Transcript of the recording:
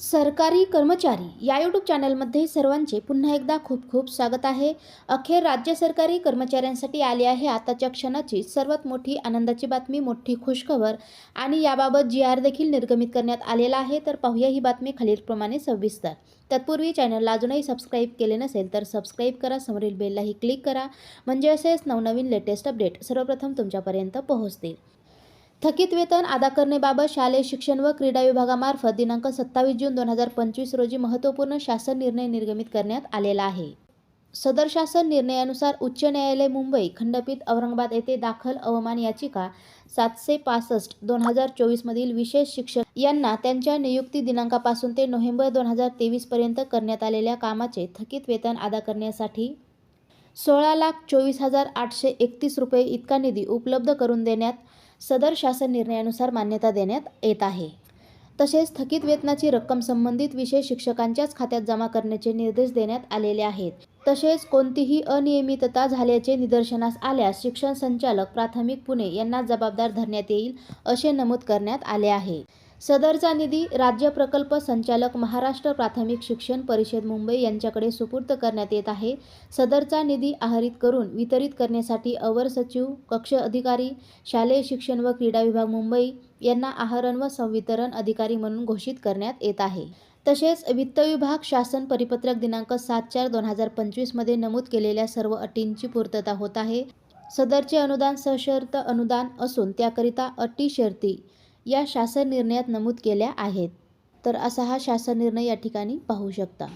सरकारी कर्मचारी या यूट्यूब चॅनलमध्ये सर्वांचे पुन्हा एकदा खूप खूप स्वागत आहे. अखेर राज्य सरकारी कर्मचाऱ्यांसाठी आली आहे आताच्या क्षणाची सर्वात मोठी आनंदाची बातमी मोठी खुशखबर आणि याबाबत जी आर देखील निर्गमित करण्यात आलेला आहे. तर पाहूया ही बातमी खालीलप्रमाणे सविस्तर. तत्पूर्वी चॅनलला अजूनही सबस्क्राईब केले नसेल तर सबस्क्राईब करा. समोरील बेललाही क्लिक करा. म्हणजे असेच नवनवीन लेटेस्ट अपडेट सर्वप्रथम तुमच्यापर्यंत पोहोचतील. थकीत वेतन अदा करण्याबाबत शालेय शिक्षण व क्रीडा विभागामार्फत दिनांक सत्तावीस जून दोन हजार पंचवीस रोजी महत्त्वपूर्ण शासन निर्णय निर्गमित करण्यात आलेला आहे. सदर शासन निर्णयानुसार उच्च न्यायालय मुंबई खंडपीठ औरंगाबाद येथे दाखल अवमान याचिका सातशे पासष्ट दोन हजार चोवीसमधील विशेष शिक्षक यांना त्यांच्या नियुक्ती दिनांकापासून ते नोव्हेंबर दोन हजार तेवीसपर्यंत करण्यात आलेल्या कामाचे थकीत वेतन अदा करण्यासाठी सोळा लाख चोवीस हजार आठशे एकतीस रुपये इतका निधी उपलब्ध करून देण्यात सदर शासन निर्णयानुसार मान्यता देण्यात येत आहे. तसेच थकीत वेतनाची रक्कम संबंधित विषय शिक्षकांच्याच खात्यात जमा करण्याचे निर्देश देण्यात आलेले आहेत. तसेच कोणतीही अनियमितता झाल्याचे निदर्शनास आल्यास शिक्षण संचालक प्राथमिक पुणे यांना जबाबदार धरण्यात येईल असे नमूद करण्यात आले आहे. सदरचा निधी राज्य प्रकल्प संचालक महाराष्ट्र प्राथमिक शिक्षण परिषद मुंबई यांच्याकडे सुपूर्द करण्यात येत आहे. सदरचा निधी आहरित करून वितरित करण्यासाठी अवर सचिव कक्ष अधिकारी शालेय शिक्षण व क्रीडा विभाग मुंबई यांना आहरण व संवितरण अधिकारी म्हणून घोषित करण्यात येत आहे. तसेच वित्त विभाग शासन परिपत्रक दिनांक सात चार दोन हजार पंचवीसमध्ये नमूद केलेल्या सर्व अटींची पूर्तता होत आहे. सदरचे अनुदान सशर्त अनुदान असून त्याकरिता अटी शर्ती या शासन निर्णयात नमूद केल्या आहेत. तर असा हा शासन निर्णय या ठिकाणी पाहू शकता.